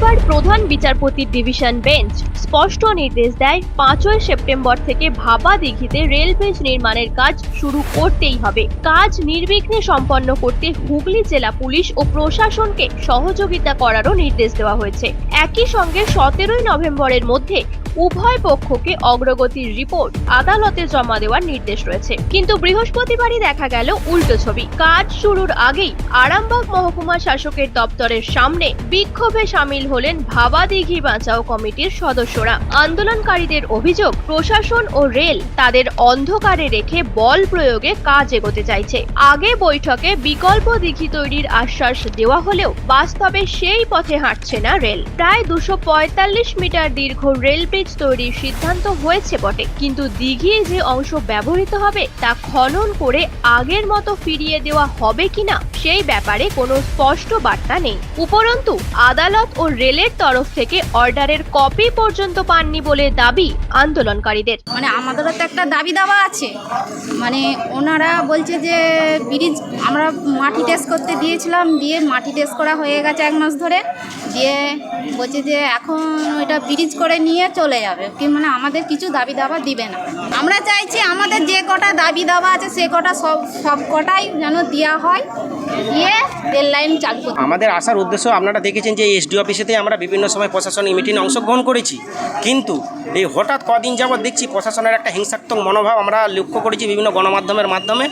বুধবার প্রধান বিচারপতির ডিভিশন বেঞ্চ স্পষ্ট নির্দেশ দেয়, পাঁচই সেপ্টেম্বর থেকে ভাপা দিঘিতে রেল ব্রিজ নির্মাণের কাজ শুরু করতেই হবে। কাজ নির্বিঘ্নে সম্পন্ন করতে হুগলি জেলা পুলিশ ও প্রশাসনকে সহযোগিতা করারও নির্দেশ দেওয়া হয়েছে। একই সঙ্গে সতেরোই নভেম্বরের মধ্যে উভয় পক্ষকে অগ্রগতির রিপোর্ট আদালতে জমা দেওয়ার নির্দেশ রয়েছে। কিন্তু বৃহস্পতিবারই দেখা গেল উল্টো ছবি। কাজ শুরুর আগেই আরামবাগ মহকুমা শাসকের দপ্তরের সামনে বিক্ষোভে সামিল হলেন ভাবাদিঘি বাঁচাও কমিটির সদস্যরা। আন্দোলনকারীদের অভিযোগ, প্রশাসন ও রেল তাদের অন্ধকারে রেখে বল প্রয়োগে কাজ এগোতে চাইছে। আগে বৈঠকে বিকল্প দিঘি তৈরির আশ্বাস দেওয়া হলেও বাস্তবে সেই পথে হাঁটছে না রেল। প্রায় দুশো মিটার দীর্ঘ রেল ব্রিজ তৈরির সিদ্ধান্ত হয়েছে বটে। কিন্তু দিঘির যে অংশ ব্যবহৃত হবে, তা খনন করে আগের মতো ফিরিয়ে দেওয়া হবে কিনা, সেই ব্যাপারে কোনো স্পষ্ট বার্তা নেই। উপরন্তু, আদালত ও রেলের তরফ থেকে অর্ডারের কপি পর্যন্ত পাননি বলে দাবি আন্দোলনকারীদের। মানে আমাদেরও তো একটা দাবি দাওয়া আছে। মানে ওনারা বলছে যে, ব্রিজ আমরা মাটি টেস্ট করতে দিয়েছিলাম, দিয়ে মাটি টেস্ট করা হয়ে গেছে এক মাস ধরে। দিয়ে বলছে যে এখন ওইটা ব্রিজ করে নিয়ে চলে যাবে। কি মানে আমাদের কিছু দাবি দাবা দিবে না। আমরা চাইছি আমাদের যে কটা দাবি দাবা আছে, সে কটা সব সব কটাই যেন দেওয়া হয়, দিয়ে রেল লাইন চালু আমাদের আসার উদ্দেশ্য, আপনারা দেখেছেন যে এসডি অফিসেতে আমরা বিভিন্ন সময় প্রশাসনিক মিটিংয়ে অংশগ্রহণ করেছি। কিন্তু এই হঠাৎ কদিন যাবৎ দেখছি প্রশাসনের একটা হিংসাত্মক মনোভাব আমরা লক্ষ্য করেছি বিভিন্ন গণমাধ্যমের মাধ্যমে।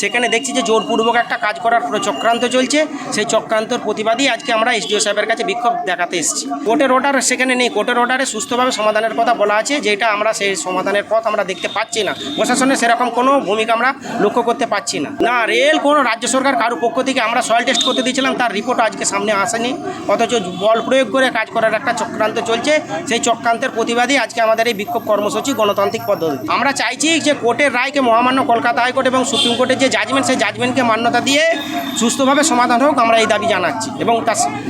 সেখানে দেখছি যে জোরপূর্বক একটা কাজ করার চক্রান্ত চলছে। সেই চক্রান্তর প্রতিবাদী আজকে আমরা এসডিও সাহেবের কাছে বিক্ষোভ দেখাতে এসেছি। কোর্টের অর্ডার সেখানে নেই। কোর্টের অর্ডারে সুস্থভাবে সমাধানের কথা বলা আছে, যেটা আমরা সেই সমাধানের পথ আমরা দেখতে পাচ্ছি না। প্রশাসনের সেরকম কোনো ভূমিকা আমরা লক্ষ্য করতে পাচ্ছি না। না রেল কোনো রাজ্য সরকার কারও পক্ষ থেকে আমরা সয়েল টেস্ট করতে দিয়েছিলাম, তার রিপোর্ট আজকে সামনে আসেনি। অথচ বল প্রয়োগ করে কাজ করার একটা চক্রান্ত চলছে। সেই চক্রান্তের প্রতিবাদী আজকে আমাদের এই বিক্ষোভ কর্মসূচি গণতান্ত্রিক পদ্ধতি আমরা চাইছি যে কোর্টের রায়কে মহামান্য কলকাতা হাইকোর্ট এবং সুপ্রিম কোর্টের যে জাজমেন্ট সেই জাজমেন্টকে মান্যতা দিয়ে সুস্থভাবে সমাধান হোক আমরা এই দাবি জানাচ্ছি। এবং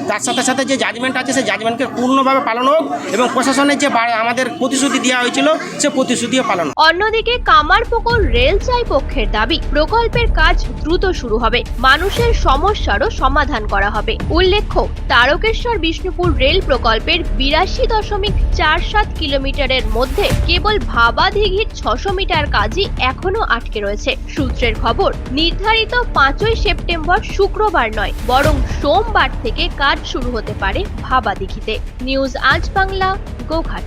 তার সাথে সাথে যে জাজমেন্ট আছে, সেই জাজমেন্টকে পূর্ণভাবে পালন হোক এবং প্রশাসনের যে আমাদের প্রতিশ্রুতি দেওয়া হয়েছিল, সে প্রতিশ্রুতিও পালন। অন্যদিকে কামারপুকুর রেল চাই পক্ষের দাবি, প্রকল্পের কাজ দ্রুত শুরু হবে, মানুষের সমস্যারও সমাধান করা হবে। উল্লেখ্য, তারকেশ্বর বিষ্ণুপুর রেল প্রকল্পের বিরাশি দশমিক চার সাত কিলোমিটারের মধ্যে কেবল ভাবাদিঘির ছশো মিটার কাজই এখনও আটকে রয়েছে। সূত্রের খবর, নির্ধারিত পাঁচই সেপ্টেম্বর শুক্রবার নয়, বরং সোমবার থেকে কাজ শুরু হতে পারে ভাবাদিঘিতে নিউজ আজ বাংলা গোঘাট।